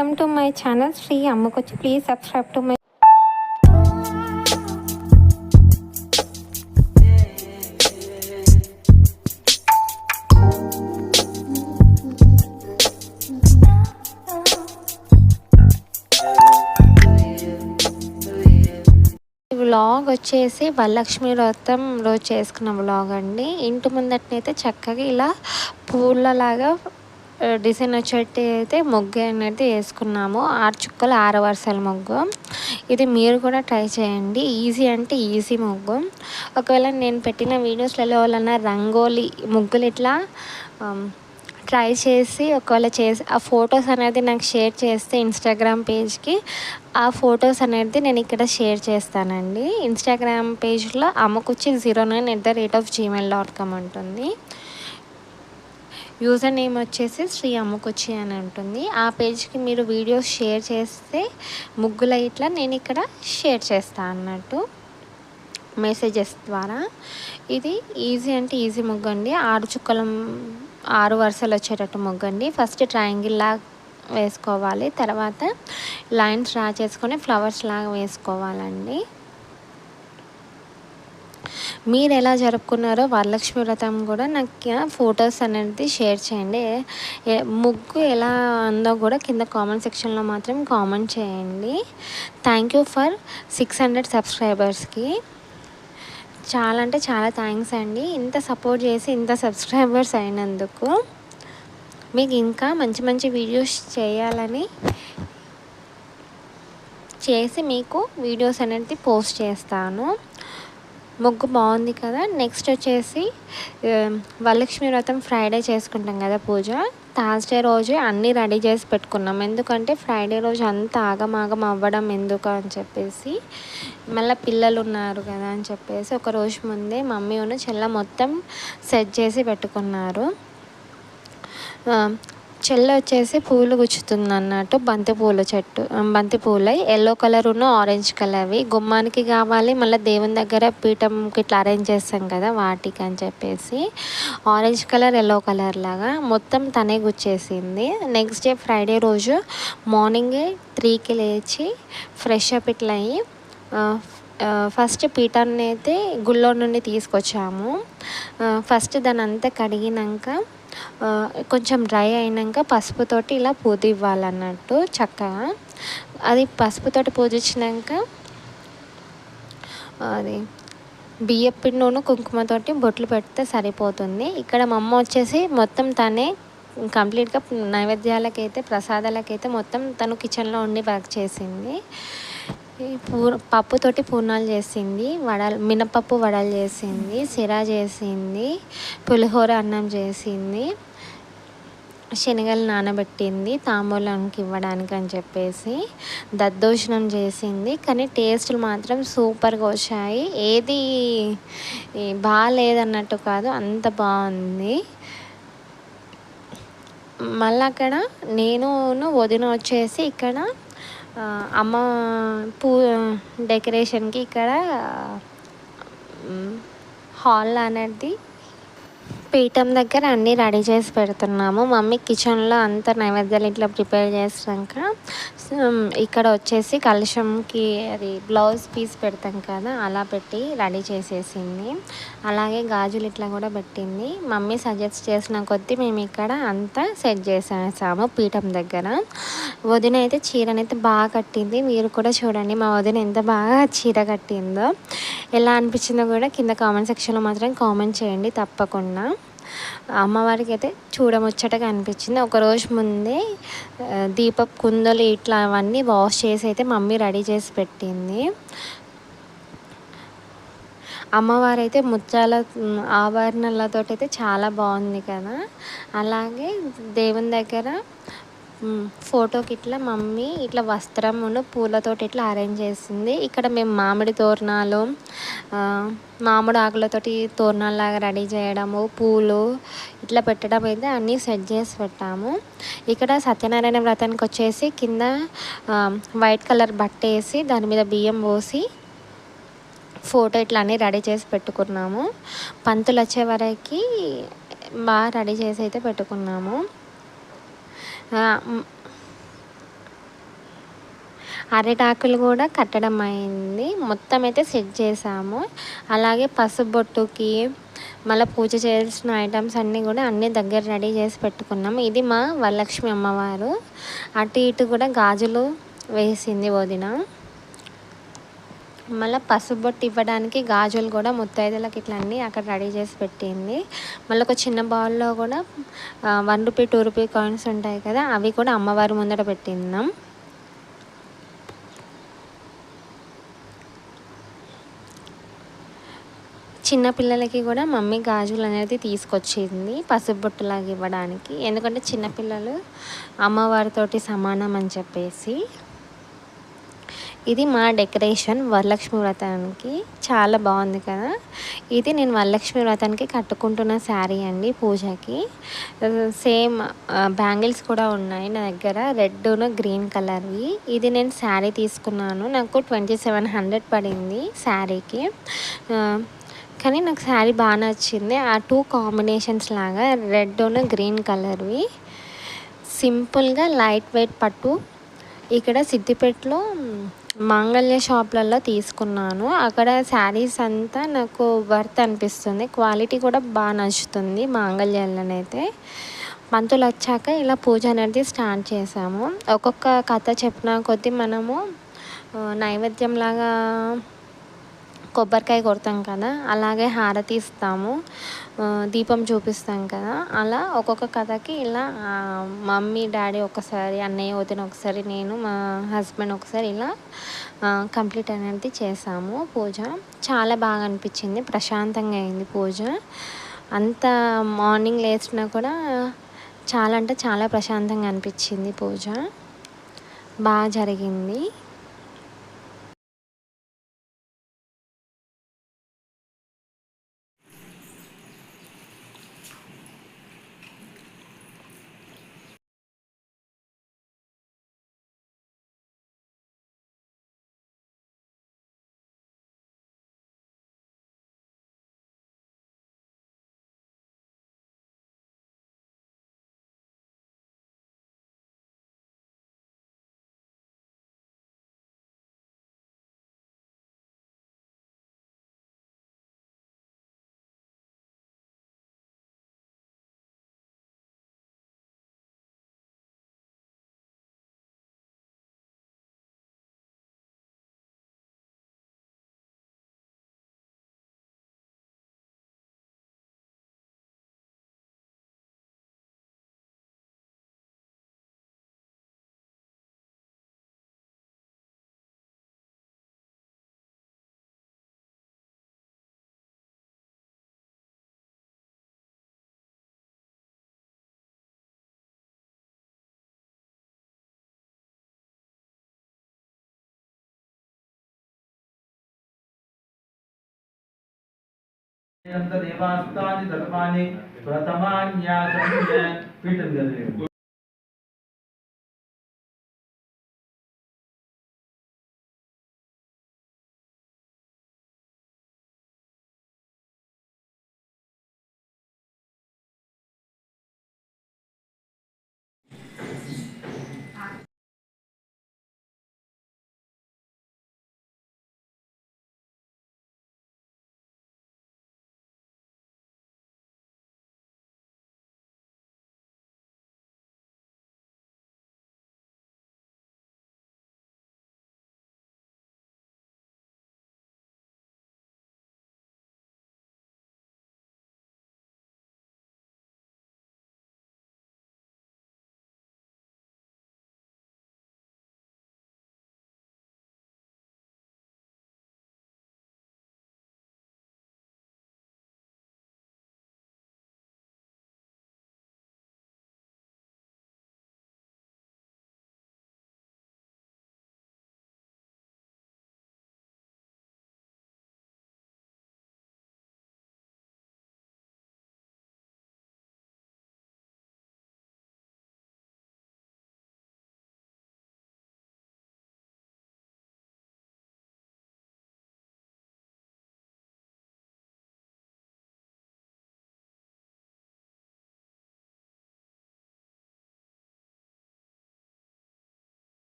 Welcome to my channel Sri Ammakochi please subscribe to my vlog వచ్చేసి వరలక్ష్మి వ్రతం రోజు చేసుకున్న వ్లాగ్ అండి. ఇంటి ముందటనైతే చక్కగా ఇలా పూలలాగా డిజైన్ వచ్చేటి అయితే ముగ్గు అనేది వేసుకున్నాము. ఆరు చుక్కలు ఆరు వరుసల ముగ్గు. ఇది మీరు కూడా ట్రై చేయండి. ఈజీ అంటే ఈజీ ముగ్గు. ఒకవేళ నేను పెట్టిన వీడియోస్లలో వాళ్ళన్నా రంగోలీ ముగ్గులు ఇట్లా ట్రై చేసి ఒకవేళ చేసి ఆ ఫొటోస్ అనేది నాకు షేర్ చేస్తే ఇన్స్టాగ్రామ్ పేజ్కి ఆ ఫొటోస్ అనేది నేను ఇక్కడ షేర్ చేస్తానండి. ఇన్స్టాగ్రామ్ పేజ్లో Ammakochi zero nine at the rate of Gmail dot com ఉంటుంది. యూజర్ నేమ్ వచ్చేసి శ్రీ అమ్ముకొచ్చి అని ఉంటుంది. ఆ పేజ్కి మీరు వీడియోస్ షేర్ చేస్తే ముగ్గుల ఇట్లా నేను ఇక్కడ షేర్ చేస్తాను అన్నట్టు. మెసేజెస్ ద్వారా. ఇది ఈజీ అంటే ఈజీ ముగ్గు అండి. ఆరు చుక్కల ఆరు వరుసలు వచ్చేటట్టు ముగ్గు అండి. ఫస్ట్ ట్రయాంగిల్ లాగా వేసుకోవాలి. తర్వాత లైన్స్ డ్రా చేసుకొని ఫ్లవర్స్ లాగా వేసుకోవాలండి. మీరు ఎలా జరుపుకున్నారో వరలక్ష్మి వ్రతం కూడా నాకు ఫొటోస్ అనేది షేర్ చేయండి. ముగ్గు ఎలా ఉందో కూడా కింద కామెంట్ సెక్షన్లో మాత్రం కామెంట్ చేయండి. Thank you for six hundred సబ్స్క్రైబర్స్కి చాలా అంటే చాలా థ్యాంక్స్ అండి. ఇంత సపోర్ట్ చేసి ఇంత సబ్స్క్రైబర్స్ అయినందుకు. మీకు ఇంకా మంచి మంచి వీడియోస్ చేయాలని చేసి మీకు వీడియోస్ అనేది పోస్ట్ చేస్తాను. ముగ్గు బాగుంది కదా. నెక్స్ట్ వచ్చేసి వరలక్ష్మి వ్రతం ఫ్రైడే చేసుకుంటాం కదా పూజ. థర్స్డే రోజు అన్నీ రెడీ చేసి పెట్టుకున్నాం. ఎందుకంటే ఫ్రైడే రోజు అంత ఆగమాగం అవ్వడం ఎందుకు అని చెప్పేసి మళ్ళీ పిల్లలు ఉన్నారు కదా అని చెప్పేసి ఒక రోజు ముందే మమ్మీ ఉన్న చెల్ల మొత్తం సెట్ చేసి పెట్టుకున్నారు. చెల్ల వచ్చేసి పూలు గుచ్చుతుంది అన్నట్టు బంతి పూల చెట్టు బంతి పూలై ఎల్లో కలర్ ఉన్న ఆరెంజ్ కలర్వి. గుమ్మానికి కావాలి మళ్ళీ దేవుని దగ్గర పీఠంకి ఇట్లా అరేంజ్ చేస్తాం కదా వాటికి అని చెప్పేసి. ఆరెంజ్ కలర్ ఎల్లో కలర్ లాగా మొత్తం తనే గుచ్చేసింది. నెక్స్ట్ డే ఫ్రైడే రోజు మార్నింగే త్రీకి లేచి ఫ్రెష్ అప్ ఇట్లా అయ్యి ఫస్ట్ పీఠాన్ని అయితే గుళ్ళో నుండి తీసుకొచ్చాము. ఫస్ట్ దాని అంతా కడిగినాక కొంచెం డ్రై అయినాక పసుపుతోటి ఇలా పూత ఇవ్వాలన్నట్టు చక్కగా. అది పసుపుతోటి పూజించినాక అది బియ్యం పిండిను కుంకుమతోటి బొట్లు పెడితే సరిపోతుంది. ఇక్కడ మా అమ్మ వచ్చేసి మొత్తం తనే కంప్లీట్గా నైవేద్యాలకైతే ప్రసాదాలకైతే మొత్తం తను కిచెన్లో ఉండి వర్క్ చేసింది. పూ పప్పుతోటి పూర్ణాలు చేసింది. వడలు మినపప్పు వడలు చేసింది సిరా చేసింది పులిహోర అన్నం చేసింది శనగలు నానబెట్టింది తాంబూలానికి ఇవ్వడానికి అని చెప్పేసి దద్దోషణం చేసింది. కానీ టేస్ట్లు మాత్రం సూపర్గా వచ్చాయి. ఏది బాగాలేదన్నట్టు కాదు అంత బాగుంది. మళ్ళీ అక్కడ నేను వదిన వచ్చేసి ఇక్కడ అమ్మ పూ డెకరేషన్కి ఇక్కడ హాల్ అనేది పీఠం దగ్గర అన్నీ రెడీ చేసి పెడుతున్నాము. మమ్మీ కిచెన్లో అంత నైవేద్యాలు ఇట్లా ప్రిపేర్ చేసినాక ఇక్కడ వచ్చేసి కలుషంకి అది బ్లౌజ్ పీస్ పెడతాం కదా అలా పెట్టి రెడీ చేసేసింది. అలాగే గాజులు ఇట్లా కూడా పెట్టింది. మమ్మీ సజెస్ట్ చేసిన కొద్దీ మేము ఇక్కడ అంతా సెట్ చేసేసాము పీఠం దగ్గర. వదిన అయితే చీరనైతే బాగా కట్టింది. మీరు కూడా చూడండి మా వదిన ఎంత బాగా చీర కట్టిందో. ఎలా అనిపించిందో కూడా కింద కామెంట్ సెక్షన్లో మాత్రం కామెంట్ చేయండి తప్పకుండా. అమ్మవారికి అయితే చూడముచ్చటగా అనిపించింది. ఒకరోజు ముందే దీపపు కుందలు ఇట్లా అవన్నీ వాష్ చేసి అయితే మమ్మీ రెడీ చేసి పెట్టింది. అమ్మవారు అయితే ముత్యాల ఆభరణాలతో అయితే చాలా బాగుంది కదా. అలాగే దేవుని దగ్గర ఫోటోకి ఇట్లా మమ్మీ ఇట్లా వస్త్రమును పూలతోటి ఇట్లా అరేంజ్ చేసింది. ఇక్కడ మేము మామిడి తోరణాలు మామిడి ఆకులతోటి తోరణాలాగా రెడీ చేయడము పూలు ఇట్లా పెట్టడం అయితే అన్నీ సెట్ చేసి పెట్టాము. ఇక్కడ సత్యనారాయణ వ్రతానికి వచ్చేసి కింద వైట్ కలర్ బట్ట వేసి దాని మీద బియ్యం పోసి ఫోటో ఇట్లా అన్నీ రెడీ చేసి పెట్టుకున్నాము. పంతులు వచ్చే వరకు బాగా రెడీ చేసి అయితే పెట్టుకున్నాము. అరిటాకులు కూడా కట్టడం అయింది. మొత్తం అయితే సెట్ చేసాము. అలాగే పసుబొట్టుకి మళ్ళీ పూజ చేయాల్సిన ఐటమ్స్ అన్నీ కూడా అన్నీ దగ్గర రెడీ చేసి పెట్టుకున్నాం ఇది మా వరలక్ష్మి అమ్మవారు. అటు ఇటు కూడా గాజులు వేసింది వదిన. మళ్ళీ పసుపు బొట్టు ఇవ్వడానికి గాజులు కూడా ముత్తైదులకి ఇట్లా అన్నీ అక్కడ రెడీ చేసి పెట్టింది. మళ్ళీ ఒక చిన్న బౌల్లో కూడా one rupee two rupee coins ఉంటాయి కదా అవి కూడా అమ్మవారి ముందట పెట్టిందాం. చిన్న పిల్లలకి కూడా మమ్మీ గాజులు అనేది తీసుకొచ్చింది పసుపుబొట్టులాగా ఇవ్వడానికి. ఎందుకంటే చిన్నపిల్లలు అమ్మవారితోటి సమానం అని చెప్పేసి. ఇది మా డెకరేషన్ వరలక్ష్మి వ్రతానికి. చాలా బాగుంది కదా. ఇది నేను వరలక్ష్మి వ్రతానికి కట్టుకుంటున్న శారీ అండి పూజకి. సేమ్ బ్యాంగిల్స్ కూడా ఉన్నాయి నా దగ్గర. రెడ్ను గ్రీన్ కలర్వి. ఇది నేను శారీ తీసుకున్నాను. నాకు ట్వంటీ సెవెన్ హండ్రెడ్ పడింది శారీకి. కానీ నాకు శారీ బాగా నచ్చింది. ఆ టూ కాంబినేషన్స్ లాగా రెడ్ను గ్రీన్ కలర్వి. సింపుల్గా లైట్ వెయిట్ పట్టు. ఇక్కడ సిద్దిపేటలో మాంగళ్య షాప్లలో తీసుకున్నాను. అక్కడ శారీస్ అంతా నాకు వర్త్ అనిపిస్తుంది. క్వాలిటీ కూడా బాగా నచ్చుతుంది మాంగళ్యాలనైతే. పంతులు వచ్చాక ఇలా పూజ అనేది స్టార్ట్ చేసాము. ఒక్కొక్క కథ చెప్పిన కొద్దీ మనము నైవేద్యంలాగా కొబ్బరికాయ కొడతాం కదా అలాగే హారతి ఇస్తాము. దీపం చూపిస్తాం కదా. అలా ఒక్కొక్క కథకి ఇలా మమ్మీ డాడీ ఒకసారి అన్నయ్య వదిన ఒకసారి నేను మా హస్బెండ్ ఒకసారి ఇలా కంప్లీట్ అనేది చేసాము పూజ. చాలా బాగా అనిపించింది. ప్రశాంతంగా అయింది పూజ. అంత మార్నింగ్ లేచినా కూడా చాలా అంటే చాలా ప్రశాంతంగా అనిపించింది పూజ. బాగా జరిగింది. अंतरेवास्तानि धर्माणि प्रथमान्यासं च पीठं ददे